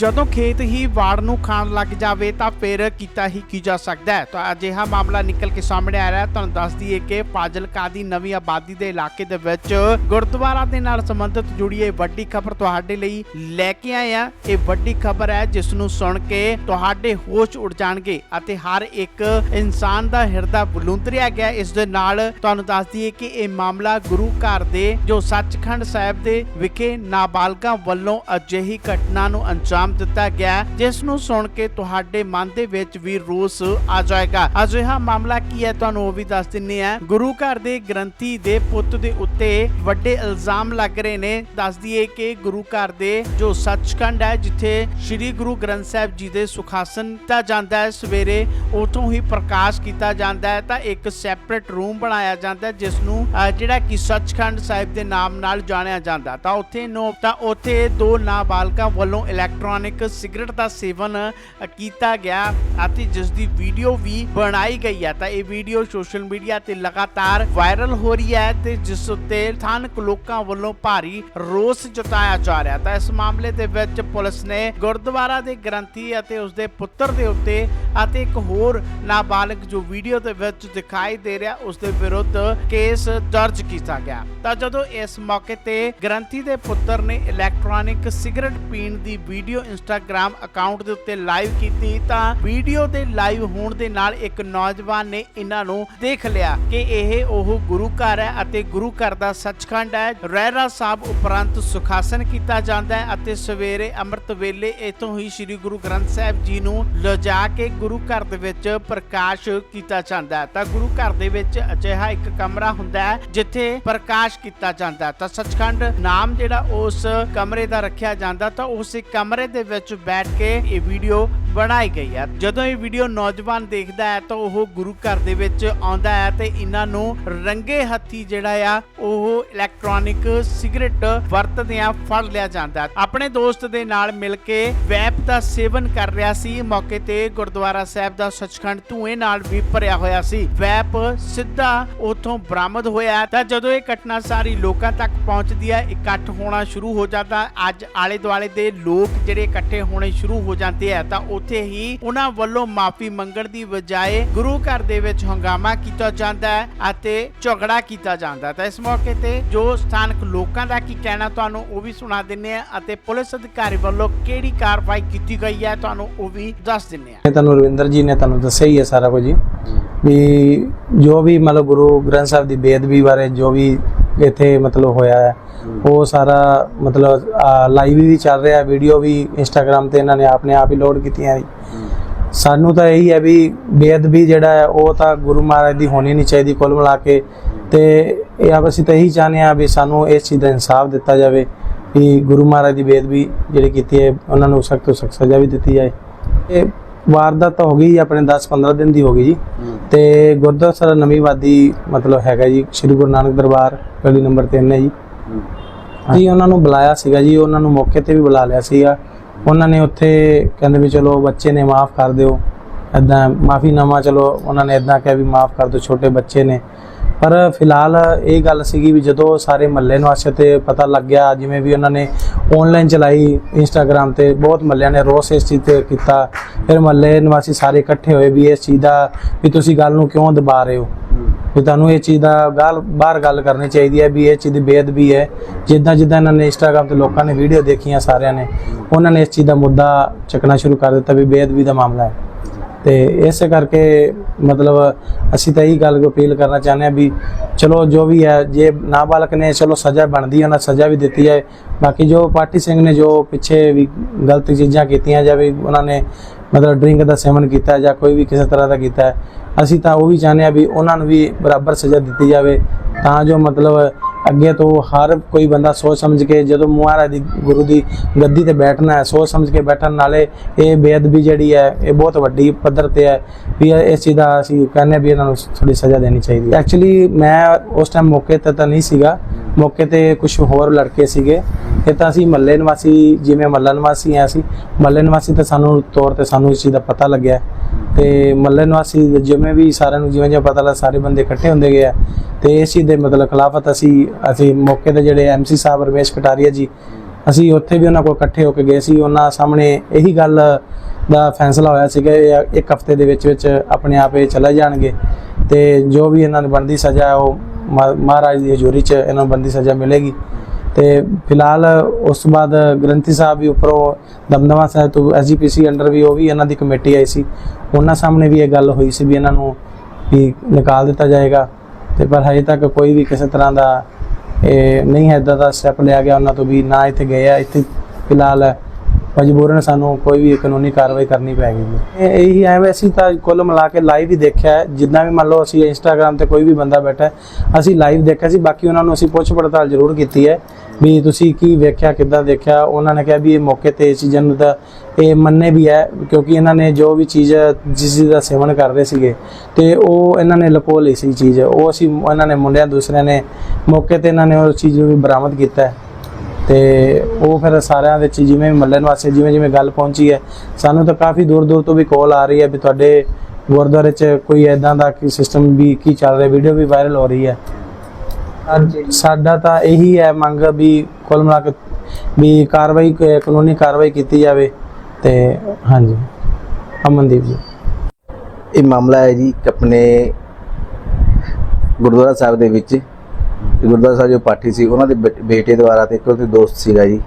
ਜਦੋਂ ਖੇਤ ਹੀ ਵਾੜ ਨੂੰ ਖਾਣ ਲੱਗ ਜਾਵੇ ਤਾਂ ਫਿਰ ਕੀਤਾ ਹੀ ਕੀ ਜਾ ਸਕਦਾ ਹੈ? ਤਾਂ ਅਜਿਹਾ ਮਾਮਲਾ ਨਿਕਲ ਕੇ ਸਾਹਮਣੇ ਆ ਰਿਹਾ ਹੈ। ਤੁਹਾਨੂੰ ਦੱਸ ਦਈਏ ਕਿ ਫਾਜ਼ਿਲਕਾ ਦੀ ਨਵੀਂ ਆਬਾਦੀ ਦੇ ਇਲਾਕੇ ਦੇ ਵਿੱਚ ਗੁਰਦੁਆਰਾ ਦੇ ਨਾਲ ਸੰਬੰਧਿਤ ਜੁੜੀ ਇਹ ਵੱਡੀ ਖਬਰ ਤੁਹਾਡੇ ਲਈ ਲੈ ਕੇ ਆਏ ਆ ਇਹ ਵੱਡੀ ਖਬਰ ਹੈ, ਜਿਸ ਨੂੰ ਸੁਣ ਕੇ ਤੁਹਾਡੇ ਹੋਸ਼ ਉੱਡ ਜਾਣਗੇ ਅਤੇ ਹਰ ਇੱਕ ਇਨਸਾਨ ਦਾ ਹਿਰਦਾ ਬਲੂੰਦਰਿਆ ਗਿਆ ਇਸ ਦੇ ਨਾਲ ਤੁਹਾਨੂੰ ਦੱਸ ਦਈਏ ਕਿ ਇਹ ਮਾਮਲਾ ਗੁਰੂ ਘਰ ਦੇ ਜੋ ਸੱਚਖੰਡ ਸਾਹਿਬ ਦੇ ਵਿਖੇ ਨਾਬਾਲਗਾਂ ਵੱਲੋਂ ਅਜਿਹੀ ਘਟਨਾ ਨੂੰ ਅੰਜਾਮ ਦਿੱਤਾ ਗਿਆ ਜਿਸ ਨੂੰ ਸੁਣ ਕੇ ਤੁਹਾਡੇ ਮਨ ਦੇ ਵਿੱਚ ਵੀ ਰੋਸ ਆ ਜਾਏਗਾ। ਅਜਿਹਾ ਮਾਮਲਾ ਕੀ ਹੈ, ਤੁਹਾਨੂੰ ਉਹ ਵੀ ਦੱਸ ਦਿੰਨੇ ਆ ਗੁਰੂ ਘਰ ਦੇ ਗ੍ਰੰਥੀ ਦੇ ਪੁੱਤ ਦੇ ਉੱਤੇ ਵੱਡੇ ਇਲਜ਼ਾਮ ਲੱਗ ਰਹੇ ਨੇ। ਦੱਸ ਦਈਏ ਕਿ ਗੁਰੂ ਘਰ ਦੇ ਜੋ ਸੱਚਖੰਡ ਹੈ, ਜਿੱਥੇ ਸ੍ਰੀ ਗੁਰੂ ਗ੍ਰੰਥ ਸਾਹਿਬ ਜੀ ਦੇ ਸੁਖਾਸਨ ਕੀਤਾ ਜਾਂਦਾ ਹੈ, ਸਵੇਰੇ ਉਥੋਂ ਹੀ ਪ੍ਰਕਾਸ਼ ਕੀਤਾ ਜਾਂਦਾ ਹੈ, ਤਾਂ ਇੱਕ ਸੈਪਰੇਟ ਰੂਮ ਬਣਾਇਆ ਜਾਂਦਾ ਹੈ, ਜਿਸ ਨੂੰ ਜਿਹੜਾ ਕਿ ਸੱਚਖੰਡ ਸਾਹਿਬ ਦੇ ਨਾਮ ਨਾਲ ਜਾਣਿਆ ਜਾਂਦਾ। ਤਾਂ ਉੱਥੇ ਨੋ, ਤਾਂ ਉੱਥੇ ਦੋ ਨਾਬਾਲਕਾਂ ਵੱਲੋਂ ਇਲੈਕਟ੍ਰੋਨ ਇਲੈਕਟ੍ਰੋਨਿਕ ਸਿਗਰਟ ਦਾ ਸੇਵਨ ਕੀਤਾ ਗਿਆ ਅਤੇ ਜਿਸ ਦੀ ਵੀਡੀਓ ਵੀ ਬਣਾਈ ਗਈ ਹੈ। ਤਾਂ ਇਹ ਵੀਡੀਓ ਸੋਸ਼ਲ ਮੀਡੀਆ ਤੇ ਲਗਾਤਾਰ ਵਾਇਰਲ ਹੋ ਰਹੀ ਹੈ ਤੇ ਜਿਸ ਉੱਤੇ ਸਥਾਨਕ ਲੋਕਾਂ ਵੱਲੋਂ ਭਾਰੀ ਰੋਸ ਜਤਾਇਆ ਜਾ ਰਿਹਾ ਤਾਂ ਇਸ ਮਾਮਲੇ ਦੇ ਵਿੱਚ ਪੁਲਿਸ ਨੇ ਗੁਰਦੁਆਰਾ ਦੇ ਗ੍ਰੰਥੀ ਅਤੇ ਉਸ ਦੇ ਪੁੱਤਰ ਦੇ ਉੱਤੇ ਅਤੇ ਇੱਕ ਹੋਰ ਨਾਬਾਲਗ ਜੋ ਵੀਡੀਓ ਦੇ ਵਿੱਚ ਦਿਖਾਈ ਦੇ ਰਿਹਾ, ਉਸ ਦੇ ਵਿਰੁੱਧ ਕੇਸ ਦਰਜ ਕੀਤਾ ਗਿਆ। ਤਾਂ ਜਦੋਂ ਇਸ ਮੌਕੇ ਤੇ ਗ੍ਰੰਥੀ ਦੇ ਪੁੱਤਰ ਨੇ ਇਲੈਕਟ੍ਰੋਨਿਕ ਸਿਗਰਟ ਪੀਣ ਦੀ ਵੀਡੀਓ ਇੰਸਟਾਗ੍ਰam ਅਕਾਊਂਟ ਦੇ ਉੱਤੇ ਲਾਈਵ ਕੀਤੀ ਤਾਂ ਵੀਡੀਓ ਦੇ ਲਾਈਵ ਹੋਣ ਦੇ ਨਾਲ ਇੱਕ ਨੌਜਵਾਨ ਨੇ ਇਹਨਾਂ ਨੂੰ ਦੇਖ ਲਿਆ ਕਿ ਇਹ ਉਹ ਗੁਰੂ ਘਰ ਹੈ ਅਤੇ ਗੁਰੂ ਘਰ ਦਾ ਸੱਚਖੰਡ ਹੈ। ਰਹਿਰਾ ਸਾਹਿਬ ਉਪਰੰਤ ਸੁਖਾਸਨ ਕੀਤਾ ਜਾਂਦਾ ਹੈ ਅਤੇ ਸਵੇਰੇ ਅੰਮ੍ਰਿਤ ਵੇਲੇ ਇਥੋਂ ਹੀ ਸ੍ਰੀ ਗੁਰੂ ਗ੍ਰੰਥ ਸਾਹਿਬ ਜੀ ਨੂੰ ਲਿਜਾ ਕੇ ਗੁਰੂ ਘਰ ਦੇ ਵਿੱਚ ਪ੍ਰਕਾਸ਼ ਕੀਤਾ ਜਾਂਦਾ ਹੈ। ਤਾਂ ਗੁਰੂ ਘਰ ਦੇ ਵਿੱਚ ਅਜਿਹਾ ਇੱਕ ਕਮਰਾ ਹੁੰਦਾ ਹੈ ਜਿੱਥੇ ਪ੍ਰਕਾਸ਼ ਕੀਤਾ ਜਾਂਦਾ ਹੈ। ਤਾਂ ਸੱਚਖੰਡ ਨਾਮ ਜਿਹੜਾ ਉਸ ਕਮਰੇ ਦਾ ਰੱਖਿਆ ਜਾਂਦਾ ਤਾਂ ਉਸ ਕਮਰੇ ਦੇ ਵਿੱਚ ਬੈਠ ਕੇ ਇਹ ਵੀਡੀਓ ਬਣਾਈ ਗਈ ਹੈ ਜਦੋਂ ਇਹ ਵੀਡੀਓ ਨੌਜਵਾਨ ਦੇਖਦਾ ਹੈ ਤਾਂ ਉਹ ਗੁਰੂ ਘਰ ਦੇ ਵਿੱਚ ਆਉਂਦਾ ਹੈ ਤੇ ਇਹਨਾਂ ਨੂੰ ਰੰਗੇ ਹੱਥੀ ਜਿਹੜਾ ਆ, ਉਹ ਇਲੈਕਟ੍ਰੋਨਿਕ ਸਿਗਰਟ ਵਰਤਦਿਆਂ ਫੜ ਲਿਆ ਜਾਂਦਾ ਆਪਣੇ ਦੋਸਤ ਦੇ ਨਾਲ ਮਿਲ ਕੇ ਵੈਪ ਦਾ ਸੇਵਨ ਕਰ ਰਿਹਾ ਸੀ। ਮੌਕੇ ਤੇ ਗੁਰਦੁਆਰਾ ਸਾਹਿਬ ਦਾ ਸੱਚਖੰਡ ਧੂਏ ਨਾਲ ਵੀ ਭਰਿਆ ਹੋਇਆ ਸੀ। ਵੈਪ ਸਿੱਧਾ ਉਥੋਂ ਬਰਾਮਦ ਹੋਇਆ ਤਾਂ ਜਦੋਂ ਇਹ ਘਟਨਾ ਸਾਰੀ ਲੋਕਾਂ ਤੱਕ ਪਹੁੰਚਦੀ ਹੈ, ਇਕੱਠ ਹੋਣਾ ਸ਼ੁਰੂ ਹੋ ਜਾਂਦਾ। ਅੱਜ ਆਲੇ ਦੁਆਲੇ ਦੇ ਲੋਕ ਜਿਹੜੇ ਇਕੱਠੇ ਹੋਣੇ ਸ਼ੁਰੂ ਹੋ ਜਾਂਦੇ ਆ, ਤਾਂ ਉੱਥੇ ਹੀ ਉਹਨਾਂ ਵੱਲੋਂ ਮਾਫੀ ਮੰਗਣ ਦੀ ਬਜਾਏ ਗੁਰੂ ਘਰ ਦੇ ਵਿੱਚ ਹੰਗਾਮਾ ਕੀਤਾ ਜਾਂਦਾ ਹੈ ਅਤੇ ਝਗੜਾ ਕੀਤਾ ਜਾਂਦਾ ਤਾਂ ਇਸ ਮੌਕੇ ਤੇ ਜੋ ਸਥਾਨਕ ਲੋਕਾਂ ਦਾ ਕੀ ਕਹਿਣਾ ਤੁਹਾਨੂੰ ਉਹ ਵੀ ਸੁਣਾ ਦਿੰਨੇ ਆ ਅਤੇ ਪੁਲਿਸ ਅਧਿਕਾਰੀ ਵੱਲੋਂ ਕਿਹੜੀ ਕਾਰਵਾਈ ਕੀਤੀ ਗਈ ਹੈ ਤੁਹਾਨੂੰ ਉਹ ਵੀ ਦੱਸ ਦਿੰਨੇ ਆ ਤੁਹਾਨੂੰ ਰਵਿੰਦਰ ਜੀ ਨੇ ਤੁਹਾਨੂੰ ਦੱਸਿਆ ਹੀ ਹੈ ਸਾਰਾ ਕੁਝ ਜੀ ਵੀ ਜੋ ਵੀ ਮਤਲਬ ਗੁਰੂ ਗ੍ਰੰਥ ਸਾਹਿਬ ਦੀ ਬੇਅਦਬੀ ਬਾਰੇ ਜੋ ਵੀ ਇੱਥੇ ਮਤਲਬ ਹੋਇਆ ਹੈ। ਉਹ ਸਾਰਾ ਮਤਲਬ ਲਾਈਵ ਵੀ ਚੱਲ ਰਿਹਾ ਵੀਡੀਓ ਵੀ ਇੰਸਟਾਗ੍ਰam ਤੇ ਇਹਨਾਂ ਨੇ ਆਪਣੇ ਆਪ ਹੀ ਲੋਡ ਕੀਤੀਆਂ ਜੀ ਸਾਨੂੰ ਤਾਂ ਇਹੀ ਹੈ ਵੀ ਬੇਅਦਬੀ ਜਿਹੜਾ ਹੈ ਉਹ ਤਾਂ ਗੁਰੂ ਮਹਾਰਾਜ ਦੀ ਹੋਣੀ ਨਹੀਂ ਚਾਹੀਦੀ ਕੁੱਲ ਮਿਲਾ ਕੇ। ਤੇ ਇਹ ਆਪ ਅਸੀਂ ਤਾਂ ਇਹੀ ਚਾਹੁੰਦੇ ਹਾਂ ਵੀ ਸਾਨੂੰ ਇਸ ਚੀਜ਼ ਦਾ ਇਨਸਾਫ ਦਿੱਤਾ ਜਾਵੇ ਵੀ ਗੁਰੂ ਮਹਾਰਾਜ ਦੀ ਬੇਅਦਬੀ ਜਿਹੜੀ ਕੀਤੀ ਹੈ ਉਹਨਾਂ ਨੂੰ ਸਖਤ ਤੋਂ ਸਖਤ ਸਜ਼ਾ ਵੀ ਦਿੱਤੀ ਜਾਏ। ਇਹ ਵਾਰਦਾਤ ਤਾਂ ਹੋ ਗਈ ਆਪਣੇ 10-15 ਦਿਨ ਦੀ ਹੋ ਗਈ ਜੀ। ਤੇ ਗੁਰਦੁਆਰਾ ਸਾਹਿਬ ਨਵੀਂ ਵਾਦੀ ਮਤਲਬ ਹੈਗਾ ਜੀ ਸ੍ਰੀ ਗੁਰੂ ਨਾਨਕ ਦਰਬਾਰ ਗਲੀ ਨੰਬਰ 3 ਹੈ ਜੀ। ਜੀ ਉਹਨਾਂ ਨੂੰ ਬੁਲਾਇਆ ਸੀਗਾ ਜੀ ਉਹਨਾਂ ਨੂੰ ਮੌਕੇ ਤੇ ਵੀ ਬੁਲਾ ਲਿਆ ਸੀਗਾ। ਉਹਨਾਂ ਨੇ ਉੱਥੇ ਕਹਿੰਦੇ ਵੀ ਚਲੋ ਬੱਚੇ ਨੇ ਮਾਫ ਕਰ ਦਿਓ ਐਦਾਂ ਮਾਫੀਨਾਮਾ ਚਲੋ ਉਹਨਾਂ ਨੇ ਐਦਾਂ ਕਿਹਾ ਵੀ ਮਾਫ ਕਰ ਦਿਓ ਛੋਟੇ ਬੱਚੇ ਨੇ। ਪਰ ਫਿਲਹਾਲ ਇਹ ਗੱਲ ਸੀਗੀ ਵੀ ਜਦੋਂ ਸਾਰੇ ਮਹੱਲੇ ਨਿਵਾਸੀਆਂ ਤੇ ਪਤਾ ਲੱਗ ਗਿਆ, ਜਿਵੇਂ ਵੀ ਉਹਨਾਂ ਨੇ ਆਨਲਾਈਨ ਚਲਾਈ ਇੰਸਟਾਗ੍ਰam ਤੇ, ਬਹੁਤ ਮਹੱਲਿਆਂ ਨੇ ਰੋਸ ਇਸ ਚੀਜ਼ ਤੇ ਕੀਤਾ। ਫਿਰ ਮਹੱਲੇ ਨਿਵਾਸੀ ਸਾਰੇ ਇਕੱਠੇ ਹੋਏ ਵੀ ਇਸ ਚੀਜ਼ ਦਾ ਵੀ ਤੁਸੀਂ ਗੱਲ ਨੂੰ ਕਿਉਂ ਦਬਾ ਰਹੇ ਹੋ? ਵੀ ਤੁਹਾਨੂੰ ਇਹ ਚੀਜ਼ ਦਾ ਗੱਲ, ਬਾਹਰ ਗੱਲ ਕਰਨੀ ਚਾਹੀਦੀ ਹੈ ਵੀ ਇਹ ਚੀਜ਼ ਦੀ ਬੇਅਦਬੀ ਹੈ। ਜਿੱਦਾਂ ਜਿੱਦਾਂ ਇਹਨਾਂ ਨੇ ਇੰਸਟਾਗ੍ਰam ਤੇ ਲੋਕਾਂ ਨੇ ਵੀਡੀਓ ਦੇਖੀਆਂ ਸਾਰਿਆਂ ਨੇ, ਉਹਨਾਂ ਨੇ ਇਸ ਚੀਜ਼ ਦਾ ਮੁੱਦਾ ਚੱਕਣਾ ਸ਼ੁਰੂ ਕਰ ਦਿੱਤਾ ਵੀ ਬੇਅਦਬੀ ਦਾ ਮਾਮਲਾ ਹੈ। ਤੇ ਇਸੇ ਕਰਕੇ ਮਤਲਬ ਅਸੀਂ ਤਾਂ ਇਹੀ ਗੱਲ ਨੂੰ ਅਪੀਲ ਕਰਨਾ ਚਾਹੁੰਦੇ ਹਾਂ ਵੀ ਚਲੋ ਜੋ ਵੀ ਹੈ, ਜੇ ਨਾਬਾਲਗ ਨੇ ਚਲੋ ਸਜ਼ਾ ਬਣਦੀ ਹੈ, ਉਹਨਾਂ ਸਜ਼ਾ ਵੀ ਦਿੱਤੀ ਹੈ ਬਾਕੀ ਜੋ ਪਾਰਟੀ ਸਿੰਘ ਨੇ ਜੋ ਪਿੱਛੇ ਵੀ ਗਲਤ ਚੀਜ਼ਾਂ ਕੀਤੀਆਂ ਜਾਂ ਵੀ ਉਹਨਾਂ ਨੇ ਮਤਲਬ ਡਰਿੰਕ ਦਾ ਸੇਵਨ ਕੀਤਾ ਜਾਂ ਕੋਈ ਵੀ ਕਿਸੇ ਤਰ੍ਹਾਂ ਦਾ ਕੀਤਾ ਅਸੀਂ ਤਾਂ ਉਹ ਵੀ ਚਾਹੁੰਦੇ ਹਾਂ ਵੀ ਉਹਨਾਂ ਨੂੰ ਵੀ ਬਰਾਬਰ ਸਜ਼ਾ ਦਿੱਤੀ ਜਾਵੇ। ਤਾਂ ਜੋ ਮਤਲਬ ਅੱਗੇ ਤੋਂ ਹਰ ਕੋਈ ਬੰਦਾ ਸੋਚ ਸਮਝ ਕੇ ਜਦੋਂ ਮਹਾਰਾਜ ਦੀ ਗੁਰੂ ਦੀ ਗੱਦੀ ਤੇ ਬੈਠਣਾ ਹੈ, ਸੋਚ ਸਮਝ ਕੇ ਬੈਠਣ ਨਾਲੇ ਇਹ ਬੇਅਦਬੀ ਜਿਹੜੀ ਹੈ, ਇਹ ਬਹੁਤ ਵੱਡੀ ਪੱਧਰ ਤੇ ਹੈ ਵੀ ਇਸ ਚੀਜ਼ ਦਾ ਅਸੀਂ ਕਹਿੰਦੇ ਹਾਂ ਵੀ ਇਹਨਾਂ ਨੂੰ ਥੋੜੀ ਸਜ਼ਾ ਦੇਣੀ ਚਾਹੀਦੀ ਹੈ। ਐਕਚੁਅਲੀ ਮੈਂ ਉਸ ਟਾਈਮ ਮੌਕੇ ਤੇ ਤਾਂ ਨਹੀਂ ਸੀਗਾ। ਮੌਕੇ ਤੇ ਕੁਝ ਹੋਰ ਲੜਕੇ ਸੀਗੇ। ਇਹ ਤਾਂ ਅਸੀਂ ਮਹੱਲੇ ਨਿਵਾਸੀ, ਜਿਵੇਂ ਮਹੱਲਾ ਨਿਵਾਸੀ ਆ ਅਸੀਂ ਮੱਲੇ ਨਿਵਾਸੀ ਤਾਂ ਸਾਨੂੰ ਤੌਰ ਤੇ ਸਾਨੂੰ ਇਸ ਚੀਜ਼ ਦਾ ਪਤਾ ਲੱਗਿਆ। ਤੇ ਮੱਲੇ ਨਿਵਾਸੀ ਜਿਵੇਂ ਵੀ ਸਾਰਿਆਂ ਨੂੰ ਜਿਵੇਂ ਜਿਵੇਂ ਪਤਾ ਲੱਗਾ, ਸਾਰੇ ਬੰਦੇ ਇਕੱਠੇ ਹੁੰਦੇ ਗਏ ਆ। ਤੇ ਇਸ ਚੀਜ਼ ਦੇ ਮਤਲਬ ਖਿਲਾਫਤ ਅਸੀਂ ਅਸੀਂ ਮੌਕੇ ਤੇ ਜਿਹੜੇ ਐਮਸੀ ਸਾਹਿਬ ਰਮੇਸ਼ ਕਟਾਰੀਆ ਜੀ, ਅਸੀਂ ਉੱਥੇ ਵੀ ਉਹਨਾਂ ਕੋਲ ਇਕੱਠੇ ਹੋ ਕੇ ਗਏ ਸੀ। ਉਹਨਾਂ ਸਾਹਮਣੇ ਇਹੀ ਗੱਲ ਦਾ ਫੈਸਲਾ ਹੋਇਆ ਸੀ ਕਿ ਇੱਕ ਹਫ਼ਤੇ ਦੇ ਵਿੱਚ ਵਿੱਚ ਆਪਣੇ ਆਪ ਇਹ ਚਲੇ ਜਾਣਗੇ। ਤੇ ਜੋ ਵੀ ਇਹਨਾਂ ਨੂੰ ਬਣਦੀ ਸਜ਼ਾ ਹੈ ਉਹ ਮਹਾਰਾਜ ਦੀ ਹਜ਼ੂਰੀ 'ਚ ਇਹਨਾਂ ਨੂੰ ਬਣਦੀ ਸਜ਼ਾ ਮਿਲੇਗੀ। ਤੇ ਫਿਲਹਾਲ ਉਸ ਤੋਂ ਬਾਅਦ ਗ੍ਰੰਥੀ ਸਾਹਿਬ ਵੀ ਉੱਪਰੋਂ ਦਮਦਮਾ ਸਾਹਿਬ ਤੋਂ ਐਸਜੀਪੀਸੀ ਅੰਡਰ ਵੀ ਉਹ ਵੀ ਇਹਨਾਂ ਦੀ ਕਮੇਟੀ ਆਈ ਸੀ। ਉਹਨਾਂ ਸਾਹਮਣੇ ਵੀ ਇਹ ਗੱਲ ਹੋਈ ਸੀ ਵੀ ਇਹਨਾਂ ਨੂੰ ਵੀ ਨਿਕਾਲ ਦਿੱਤਾ ਜਾਏਗਾ। ਤੇ ਪਰ ਹਜੇ ਤੱਕ ਕੋਈ ਵੀ ਕਿਸੇ ਤਰ੍ਹਾਂ ਦਾ ਇਹ ਨਹੀਂ ਹੈ ਇਦਾਂ ਦਾ ਸਟੈਪ ਲਿਆ ਗਿਆ। ਉਹਨਾਂ ਤੋਂ ਵੀ ਨਾ ਇੱਥੇ ਗਏ ਆ। ਇੱਥੇ ਫਿਲਹਾਲ ਮਜਬੂਰਨ ਸਾਨੂੰ ਕੋਈ ਵੀ ਕਾਨੂੰਨੀ ਕਾਰਵਾਈ ਕਰਨੀ ਪੈ ਗਈ ਇਹ ਇਹੀ ਐਵੇਂ ਅਸੀਂ ਤਾਂ ਕੁੱਲ ਮਿਲਾ ਕੇ ਲਾਈਵ ਹੀ ਦੇਖਿਆ ਹੈ। ਜਿੰਨਾ ਵੀ ਮੰਨ ਲਓ ਅਸੀਂ ਇੰਸਟਾਗ੍ਰam ਤੇ ਕੋਈ ਵੀ ਬੰਦਾ ਬੈਠਾ ਅਸੀਂ ਲਾਈਵ ਦੇਖਿਆ ਸੀ। ਬਾਕੀ ਉਹਨਾਂ ਨੂੰ ਅਸੀਂ ਪੁੱਛ ਪੜਤਾਲ ਜ਼ਰੂਰ ਕੀਤੀ ਹੈ। ਵੀ ਤੁਸੀਂ ਕੀ ਵੇਖਿਆ, ਕਿੱਦਾਂ ਦੇਖਿਆ? ਉਹਨਾਂ ਨੇ ਕਿਹਾ ਵੀ ਇਹ ਮੌਕੇ ਤੇ ਇਸ ਚੀਜ਼ਾਂ ਨੂੰ ਤਾਂ ਇਹ ਮੰਨੇ ਵੀ ਹੈ, ਕਿਉਂਕਿ ਇਹਨਾਂ ਨੇ ਜੋ ਵੀ ਚੀਜ਼ ਜਿਸ ਦਾ ਸੇਵਨ ਕਰ ਰਹੇ ਸੀਗੇ, ਤੇ ਉਹ ਇਹਨਾਂ ਨੇ ਲੁਕੋ ਲਈ ਸੀ ਚੀਜ਼। ਉਹ ਅਸੀਂ ਇਹਨਾਂ ਨੇ ਮੁੰਡਿਆਂ ਦੂਸਰਿਆਂ ਨੇ ਮੌਕੇ ਤੇ ਇਹਨਾਂ ਨੇ ਉਹ ਚੀਜ਼ ਨੂੰ ਵੀ ਬਰਾਮਦ ਕੀਤਾ ਹੈ। ਤੇ ਉਹ ਫਿਰ ਸਾਰਿਆਂ ਵਿੱਚ ਜਿਵੇਂ ਵੀ ਮੱਲੇ ਨਿਵਾਸੀ ਜਿਵੇਂ ਜਿਵੇਂ ਗੱਲ ਪਹੁੰਚੀ ਹੈ, ਸਾਨੂੰ ਤਾਂ ਕਾਫੀ ਦੂਰ ਦੂਰ ਤੋਂ ਵੀ ਕਾਲ ਆ ਰਹੀ ਹੈ ਵੀ ਤੁਹਾਡੇ ਗੁਰਦੁਆਰੇ 'ਚ ਕੋਈ ਐਦਾਂ ਦਾ ਕੀ ਸਿਸਟਮ ਵੀ ਕੀ ਚੱਲ ਰਿਹਾ ਵੀਡੀਓ ਵੀ ਵਾਇਰਲ ਹੋ ਰਹੀ ਹੈ। ਅੱਜ ਸਾਡਾ ਤਾਂ ਇਹੀ ਹੈ ਮੰਗ ਵੀ ਕੁੱਲ ਮਿਲਾ ਕੇ ਵੀ ਕਾਰਵਾਈ ਕ- ਕਾਨੂੰਨੀ ਕਾਰਵਾਈ ਕੀਤੀ ਜਾਵੇ ਤੇ ਹਾਂਜੀ। ਅਮਨਦੀਪ ਜੀ। ਇਹ ਮਾਮਲਾ ਹੈ ਜੀ ਕਿ ਆਪਣੇ ਗੁਰਦੁਆਰਾ ਸਾਹਿਬ ਦੇ ਵਿੱਚ। ਗੁਰਦੁਆਰਾ ਸਾਹਿਬ ਜੋ ਪਾਠੀ ਸੀ ਉਹਨਾਂ ਦੇ ਬੇਟੇ ਦੁਆਰਾ ਤੇ ਇੱਕ ਉਹਦੇ ਦੋਸਤ ਸੀਗਾ ਜੀ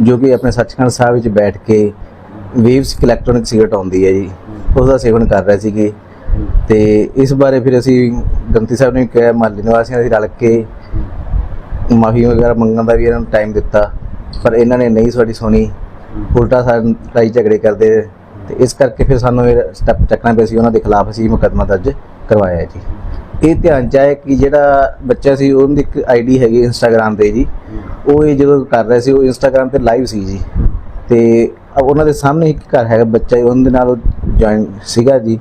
ਜੋ। ਕਿ ਆਪਣੇ ਸੱਚਖੰਡ ਸਾਹਿਬ ਵਿੱਚ ਬੈਠ ਕੇ ਵੇਵਸ ਇਲੈਕਟ੍ਰੋਨਿਕ ਸਿਗਰਟ ਆਉਂਦੀ ਹੈ ਜੀ। ਉਸ ਦਾ ਸੇਵਨ ਕਰ ਰਹੇ ਸੀਗੇ। ਤੇ ਇਸ ਬਾਰੇ ਫਿਰ ਅਸੀਂ ਗੰਤੀ ਸਾਹਿਬ ਨੇ ਕਿਹਾ ਮਹੱਲੇ ਨਿਵਾਸੀਆਂ ਦੇ ਰਲ ਕੇ ਮਾਫੀ ਵਗੈਰਾ ਮੰਗਣ ਦਾ ਵੀ ਇਹਨਾਂ ਨੂੰ ਟਾਈਮ ਦਿੱਤਾ, ਪਰ ਇਹਨਾਂ ਨੇ ਨਹੀਂ ਸਾਡੀ ਸੁਣੀ। ਉਲਟਾ ਸਾਡੇ, ਲੜਾਈ ਝਗੜੇ ਕਰਦੇ ਤੇ ਇਸ ਕਰਕੇ ਫਿਰ ਸਾਨੂੰ ਇਹ ਸਟੈਪ ਚੱਕਣਾ ਪਿਆ ਸੀ, ਉਹਨਾਂ ਦੇ ਖਿਲਾਫ ਅਸੀਂ ਮੁਕੱਦਮਾ ਦਰਜ ਕਰਵਾਇਆ ਜੀ। ਇਹ ਧਿਆਨ ਚ ਆਇਆ ਕਿ ਜਿਹੜਾ ਬੱਚਾ ਸੀ, ਉਹਦੀ ਇੱਕ ਆਈਡੀ ਹੈਗੀ ਇੰਸਟਾਗ੍ਰam ਤੇ ਜੀ। ਉਹ ਇਹ ਜਦੋਂ ਕਰ ਰਿਹਾ ਸੀ, ਉਹ ਇੰਸਟਾਗ੍ਰam ਤੇ ਲਾਈਵ ਸੀ ਜੀ। ਤੇ ਉਹਨਾਂ ਦੇ ਸਾਹਮਣੇ ਇੱਕ ਘਰ ਹੈਗਾ ਬੱਚਾ, ਉਹਦੇ ਨਾਲ ਜੁਆਇਨ ਸੀਗਾ ਜੀ।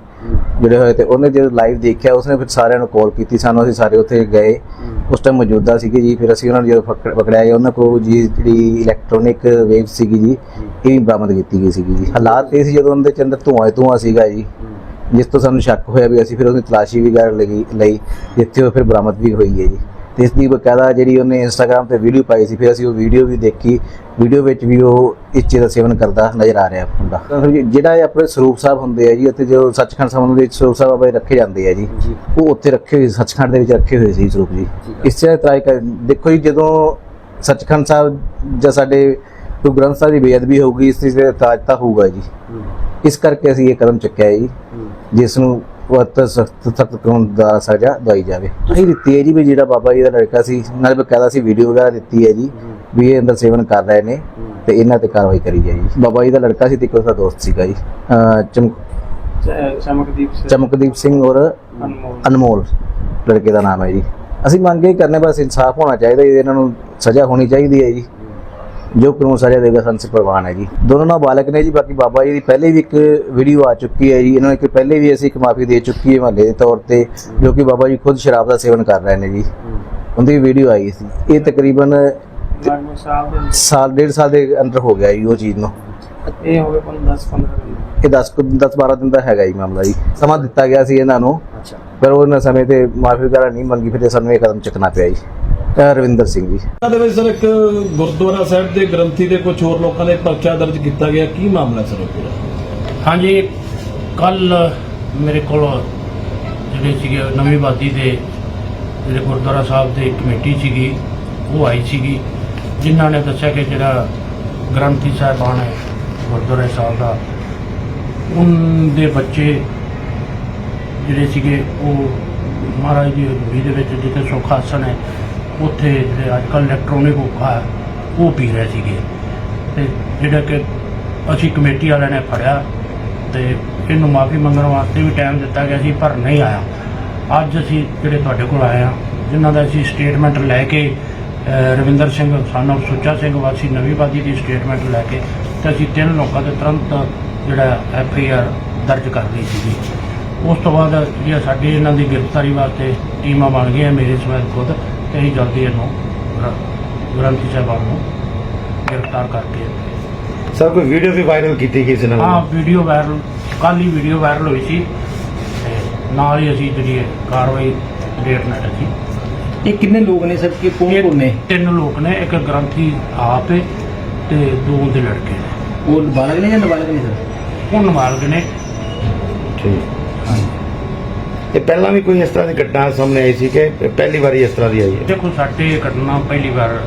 ਜੁੜੇ ਹੋਏ ਤੇ ਉਹਨੇ ਜਦੋਂ ਲਾਈਵ ਦੇਖਿਆ ਉਸਨੇ ਫਿਰ ਸਾਰਿਆਂ ਨੂੰ ਕਾਲ ਕੀਤੀ। ਸਾਨੂੰ ਅਸੀਂ ਸਾਰੇ ਉੱਥੇ ਗਏ। ਉਸ ਟਾਈਮ ਮੌਜੂਦਾ ਸੀਗੇ ਜੀ ਫਿਰ ਅਸੀਂ ਉਹਨਾਂ ਨੂੰ ਜਦੋਂ ਪਕੜ- ਪਕੜਿਆ ਗਿਆ ਉਹਨਾਂ ਕੋਲ ਜੀ ਜਿਹੜੀ ਇਲੈਕਟ੍ਰੋਨਿਕ ਵੇਵ ਸੀਗੀ ਜੀ ਇਹ ਵੀ ਬਰਾਮਦ ਕੀਤੀ ਗਈ ਸੀਗੀ ਜੀ। ਹਾਲਾਤ ਇਹ ਸੀ ਜਦੋਂ ਉਹਦੇ ਚ ਅੰਦਰ ਧੂਆਂ ਧੂਆਂ ਸੀਗਾ ਜੀ। ਜਿਸ ਤੋਂ ਸਾਨੂੰ ਸ਼ੱਕ ਹੋਇਆ ਵੀ ਅਸੀਂ ਫਿਰ ਉਹਦੀ ਤਲਾਸ਼ੀ ਵੀ ਕਰ ਲਈ ਲਈ ਜਿੱਥੇ ਉਹ ਫਿਰ ਬਰਾਮਦ ਵੀ ਹੋਈ ਹੈ ਜੀ। ਤੇ ਇਸ ਦੀ ਬਕਾਇਦਾ ਜਿਹੜੀ ਉਹਨੇ ਇੰਸਟਾਗ੍ਰam ਤੇ ਵੀਡੀਓ ਪਾਈ ਸੀ ਫਿਰ ਅਸੀਂ ਉਹ ਵੀਡੀਓ ਵੀ ਦੇਖੀ। ਵੀਡੀਓ ਵਿੱਚ ਵੀ ਉਹ ਇਸ ਚੀਜ਼ ਦਾ ਸੇਵਨ ਕਰਦਾ ਨਜ਼ਰ ਆ ਰਿਹਾ ਫਿਰ ਜਿਹੜਾ ਇਹ ਆਪਣੇ ਸਰੂਪ ਸਾਹਿਬ ਹੁੰਦੇ ਆ ਜੀ ਉੱਥੇ ਜੋ ਸੱਚਖੰਡ ਸਾਹਿਬ ਦੇ ਸਰੂਪ ਸਾਹਿਬ ਜੀ ਰੱਖੇ ਜਾਂਦੇ ਆ ਜੀ। ਉਹ ਉੱਥੇ ਰੱਖੇ ਹੋਏ ਸੱਚਖੰਡ ਦੇ ਵਿੱਚ ਰੱਖੇ ਹੋਏ ਸੀ ਸਰੂਪ ਜੀ। ਇਸ ਤਰ੍ਹਾਂ ਟਰਾਈ ਕਰ ਦੇਖੋ ਜੀ ਜਦੋਂ ਸੱਚਖੰਡ ਸਾਹਿਬ ਜਾਂ ਸਾਡੇ ਗੁਰੂ ਗ੍ਰੰਥ ਸਾਹਿਬ ਦੀ ਬੇਅਦਬੀ ਹੋਊਗੀ ਇਸ ਤੇ ਤਾਜ ਤਾਂ ਹੋਊਗਾ ਜੀ। ਇਸ ਕਰਕੇ ਅਸੀਂ ਇਹ ਕਦਮ ਚੁੱਕਿਆ ਜੀ ਜਿਸ ਨੂੰ ਵੱਧ ਸਖਤ ਸਖਤ ਕਾਨੂੰਨ ਦਾ ਸਜ਼ਾ ਦਵਾਈ ਜਾਵੇ। ਅਸੀਂ ਦਿੱਤੀ ਹੈ ਜੀ ਵੀ ਜਿਹੜਾ ਬਾਬਾ ਜੀ ਦਾ ਲੜਕਾ ਸੀ ਨਾਲ ਬਕਾਇਦਾ ਸੀ ਵੀਡੀਓ ਵਗੈਰਾ ਦਿੱਤੀ ਹੈ ਜੀ ਵੀ ਇਹ ਅੰਦਰ ਸੇਵਨ ਕਰ ਰਹੇ ਨੇ ਤੇ ਇਹਨਾਂ ਤੇ ਕਾਰਵਾਈ ਕਰੀ ਜਾਏ ਜੀ। ਬਾਬਾ ਜੀ ਦਾ ਲੜਕਾ ਸੀ ਤੇ ਇੱਕ ਉਸਦਾ ਦੋਸਤ ਸੀਗਾ ਜੀ। ਚਮਕਦੀਪ ਚਮਕਦੀਪ ਸਿੰਘ ਔਰ ਅਨਮੋਲ। ਲੜਕੇ ਦਾ ਨਾਮ ਹੈ ਜੀ। ਅਸੀਂ ਮੰਗ ਇਹ ਕਰਨੇ ਬਸ ਇਨਸਾਫ ਹੋਣਾ ਚਾਹੀਦਾ ਇਹਨਾਂ ਨੂੰ ਸਜ਼ਾ ਹੋਣੀ ਚਾਹੀਦੀ ਹੈ ਜੀ। ਜੋ ਕਾਨੂੰਨ ਸਜ਼ਾ ਦੇਗਾ ਸੰਸ ਪ੍ਰਵਾਨ ਹੈ ਜੀ। ਦੋਨੋਂ ਨਾਬਾਲਗ ਨੇ ਜੀ ਬਾਕੀ ਬਾਬਾ ਜੀ ਦੀ ਪਹਿਲੇ ਵੀ ਇੱਕ ਵੀਡੀਓ ਆ ਚੁੱਕੀ ਹੈ ਜੀ। ਇਹਨਾਂ ਨੇ ਇੱਕ ਪਹਿਲੇ ਵੀ ਅਸੀਂ ਇੱਕ ਮਾਫੀ ਦੇ ਚੁੱਕੀ ਹੈ ਮਹੱਲੇ ਦੇ ਤੌਰ ਤੇ ਜੋ ਕਿ ਬਾਬਾ ਜੀ ਖੁਦ ਸ਼ਰਾਬ ਦਾ ਸੇਵਨ ਕਰ ਰਹੇ ਨੇ ਜੀ। ਉਹਦੀ ਵੀਡੀਓ ਆਈ ਸੀ। ਇਹ ਤਕਰੀਬਨ ਸਾਲ ਡੇਢ ਸਾਲ ਦੇ ਅੰਦਰ ਹੋ ਗਿਆ ਜੀ ਉਹ ਚੀਜ਼ ਨੂੰ। ਇਹ ਹੋਵੇ 10 15 ਇਹ 10 10 12 ਦਿਨ ਦਾ ਹੈਗਾ ਜੀ ਮਾਮਲਾ ਜੀ। ਸਮਾਂ ਦਿੱਤਾ ਗਿਆ ਸੀ ਇਹਨਾਂ ਨੂੰ। ਪਰ ਉਹਨਾਂ ਸਮੇਂ ਤੇ ਮਾਫੀ ਵਗੈਰਾ ਨਹੀਂ ਮੰਗੀ ਫਿਰ ਸਾਨੂੰ ਇਹ ਕਦਮ ਚੱਕਣਾ ਪਿਆ ਜੀ। ਰਵਿੰਦਰ ਸਿੰਘ ਜੀ। ਇਹਨਾਂ ਦੇ ਵਿੱਚ ਸਰ ਇੱਕ ਗੁਰਦੁਆਰਾ ਸਾਹਿਬ ਦੇ ਗ੍ਰੰਥੀ ਦੇ ਕੁਝ ਹੋਰ ਲੋਕਾਂ ਨੇ ਪਰਚਾ ਦਰਜ ਕੀਤਾ ਗਿਆ। ਕੀ ਮਾਮਲਾ ਸਰ ਉਹ ਪੂਰਾ? ਹਾਂਜੀ ਕੱਲ ਮੇਰੇ ਕੋਲ ਜਿਹੜੇ ਸੀਗੇ ਨਵੀਂ ਆਬਾਦੀ ਦੇ ਜਿਹੜੇ ਗੁਰਦੁਆਰਾ ਸਾਹਿਬ ਦੇ ਕਮੇਟੀ ਸੀਗੀ ਉਹ ਆਈ ਸੀਗੀ ਜਿਨ੍ਹਾਂ ਨੇ ਦੱਸਿਆ ਕਿ ਜਿਹੜਾ ਗ੍ਰੰਥੀ ਸਾਹਿਬਾਨ ਹੈ ਗੁਰਦੁਆਰਾ ਸਾਹਿਬ ਦਾ ਉਹਨਾਂ ਦੇ ਬੱਚੇ ਜਿਹੜੇ ਸੀਗੇ ਉਹ ਮਹਾਰਾਜ ਦੀ ਹਜ਼ੂਰੀ ਦੇ ਵਿੱਚ ਜਿੱਥੇ ਸੁੱਖ ਆਸਣ ਹੈ ਉੱਥੇ ਜਿਹੜੇ ਅੱਜ ਕੱਲ੍ਹ ਇਲੈਕਟ੍ਰੋਨਿਕ ਹੁੱਕਾ ਹੈ, ਉਹ ਪੀ ਰਹੇ ਸੀਗੇ। ਤੇ ਜਿਹੜਾ ਕਿ ਅਸੀਂ ਕਮੇਟੀ ਵਾਲਿਆਂ ਨੇ ਫੜਿਆ ਤੇ ਇਹਨੂੰ ਮਾਫੀ ਮੰਗਣ ਵਾਸਤੇ ਵੀ ਟਾਈਮ ਦਿੱਤਾ ਗਿਆ ਸੀ, ਪਰ ਨਹੀਂ ਆਇਆ। ਅੱਜ ਅਸੀਂ ਜਿਹੜੇ ਤੁਹਾਡੇ ਕੋਲ ਆਏ ਆ ਜਿਨ੍ਹਾਂ ਦਾ ਅਸੀਂ ਸਟੇਟਮੈਂਟ ਲੈ ਕੇ ਰਵਿੰਦਰ ਸਿੰਘ ਸਾਨੂੰ ਸੁੱਚਾ ਸਿੰਘ ਵਾਸੀ ਨਵੀਂ ਬਾਦੀ ਦੀ ਸਟੇਟਮੈਂਟ ਲੈ ਕੇ ਤੇ ਅਸੀਂ ਤਿੰਨ ਲੋਕਾਂ ਦੇ ਤੁਰੰਤ ਜਿਹੜਾ ਐਫ ਆਈ ਆਰ ਦਰਜ ਕਰ ਲਈ ਸੀਗੀ। ਉਸ ਤੋਂ ਬਾਅਦ ਜਿਹੜੀ ਸਾਡੀ ਇਹਨਾਂ ਦੀ ਗ੍ਰਿਫਤਾਰੀ ਵਾਸਤੇ ਟੀਮਾਂ ਬਣ ਗਈਆਂ, ਮੇਰੇ ਸਮੇਤ ਖੁਦ। ਤੇ ਅਸੀਂ ਜਲਦੀ ਇਹਨੂੰ ਗ੍ਰ- ਗ੍ਰੰਥੀ ਸਾਹਿਬਾਨ ਨੂੰ ਗ੍ਰਿਫਤਾਰ ਕਰਕੇ। ਸਰ ਕੋਈ ਵੀਡੀਓ ਵੀ ਵਾਇਰਲ ਕੀਤੀ ਗਈ ਸੀ ਨਾ ਹਾਂ ਵੀਡੀਓ ਵਾਇਰਲ ਕੱਲ੍ਹ ਹੀ ਵੀਡੀਓ ਵਾਇਰਲ ਹੋਈ ਸੀ। ਤੇ ਨਾਲ ਹੀ ਅਸੀਂ ਜਿਹੜੀ ਹੈ ਕਾਰਵਾਈ ਡੇਟ ਨਾਲ ਰੱਖੀ ਇਹ ਕਿੰਨੇ ਲੋਕ ਨੇ ਸਰ? ਕਿ ਕੌਣ ਕੌਣ ਨੇ? ਤਿੰਨ ਲੋਕ ਨੇ ਇੱਕ ਗ੍ਰੰਥੀ ਆਪ ਹੈ ਤੇ ਦੋ ਦੇ ਲੜਕੇ ਨੇ। ਉਹ ਨਾਬਾਲਗ ਨੇ ਜਾਂ ਨਾਬਾਲਗ ਨਹੀਂ ਸਰ? ਉਹ ਨਾਬਾਲਗ ਨੇ। ਠੀਕ। ਇਹ ਪਹਿਲਾਂ ਵੀ ਕੋਈ ਇਸ ਤਰ੍ਹਾਂ ਦੀ ਘਟਨਾ ਸਾਹਮਣੇ ਆਈ ਸੀ ਕਿ ਪਹਿਲੀ ਵਾਰੀ ਇਸ ਤਰ੍ਹਾਂ ਦੀ ਆਈ ਹੈ? ਦੇਖੋ ਸਾਡੇ ਘਟਨਾ ਪਹਿਲੀ ਵਾਰ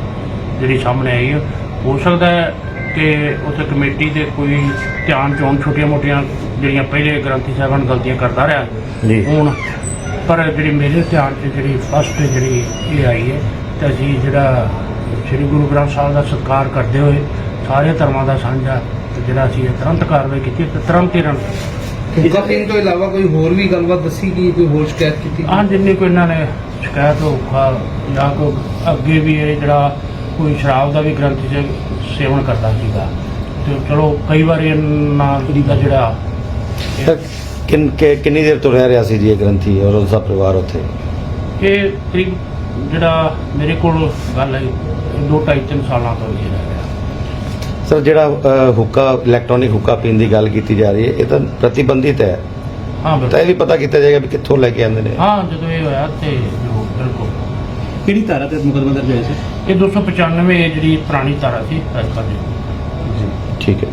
ਜਿਹੜੀ ਸਾਹਮਣੇ ਆਈ ਹੈ। ਹੋ ਸਕਦਾ ਹੈ ਕਿ ਉੱਥੇ ਕਮੇਟੀ ਦੇ ਕੋਈ ਧਿਆਨ ਚੋਂ ਛੋਟੀਆਂ ਮੋਟੀਆਂ ਜਿਹੜੀਆਂ ਪਹਿਲੇ ਗ੍ਰੰਥੀ ਸਾਹਿਬਾਨ ਗਲਤੀਆਂ ਕਰਦਾ ਰਿਹਾ ਜੀ। ਹੁਣ। ਪਰ ਜਿਹੜੀ ਮੇਰੇ ਧਿਆਨ 'ਚ ਜਿਹੜੀ ਫਸਟ ਜਿਹੜੀ ਇਹ ਆਈ ਹੈ ਤੇ ਅਸੀਂ ਜਿਹੜਾ ਸ੍ਰੀ ਗੁਰੂ ਗ੍ਰੰਥ ਸਾਹਿਬ ਦਾ ਸਤਿਕਾਰ ਕਰਦੇ ਹੋਏ ਸਾਰੇ ਧਰਮਾਂ ਦਾ ਸਾਂਝਾ ਤੇ ਜਿਹੜਾ ਅਸੀਂ ਇਹ ਤੁਰੰਤ ਕਾਰਵਾਈ ਕੀਤੀ ਤੇ ਤੁਰੰਤ ਹੀ ਰਨ ਇਸ ਤੋਂ ਇਲਾਵਾ ਕੋਈ ਹੋਰ ਵੀ ਗੱਲਬਾਤ ਦੱਸੀ ਕਿ ਕੋਈ ਹੋਰ ਸ਼ਿਕਾਇਤ ਕੀਤੀ? ਹਾਂ ਜਿੰਨੀ ਕੋਈ ਇਹਨਾਂ ਨੇ ਸ਼ਿਕਾਇਤ ਹੋਊਗਾ ਜਾਂ ਕੋਈ ਅੱਗੇ ਵੀ ਇਹ ਜਿਹੜਾ ਕੋਈ ਸ਼ਰਾਬ ਦਾ ਵੀ ਗ੍ਰੰਥੀ ਚ ਸੇਵਨ ਕਰਦਾ ਸੀਗਾ। ਤੇ ਚਲੋ ਕਈ ਵਾਰ ਇਹਨਾਂ ਦਾ ਜਿਹੜਾ ਕਿੰਨ ਕਿ- ਕਿੰਨੀ ਦੇਰ ਤੋਂ ਰਹਿ ਰਿਹਾ ਸੀ ਜੀ ਇਹ ਗ੍ਰੰਥੀ ਔਰ ਉਸ ਦਾ ਪਰਿਵਾਰ ਉੱਥੇ? ਇਹ ਕਰੀਬ ਜਿਹੜਾ ਮੇਰੇ ਕੋਲ ਗੱਲ ਹੈ ਦੋ ਢਾਈ ਤਿੰਨ ਸਾਲਾਂ ਤੋਂ ਹੀ ਰਹਿ ਰਿਹਾ। ਸਰ ਜਿਹੜਾ ਹੁੱਕਾ ਇਲੈਕਟ੍ਰੋਨਿਕ ਹੁੱਕਾ ਪੀਣ ਦੀ ਗੱਲ ਕੀਤੀ ਜਾ ਰਹੀ ਹੈ ਇਹ ਤਾਂ ਪ੍ਰਤੀਬੰਧਿਤ ਹੈ। ਹਾਂ ਤਾਂ ਬਿਲਕੁਲ ਇਹ ਵੀ ਪਤਾ ਕੀਤਾ ਜਾਏਗਾ ਵੀ ਕਿੱਥੋਂ ਲੈ ਕੇ ਆਉਂਦੇ ਨੇ। ਹਾਂ ਜਦੋਂ ਇਹ ਹੋਇਆ ਤੇ ਜੋ ਬਿਲਕੁਲ। ਕਿਹੜੀ ਧਾਰਾ ਤੇ ਮੁਕਦਮਾ ਦਰਜ ਹੋਇਆ ਸੀ? ਇਹ 295 ਜਿਹੜੀ ਪੁਰਾਣੀ ਧਾਰਾ ਸੀ ਦੀ। ਠੀਕ ਹੈ।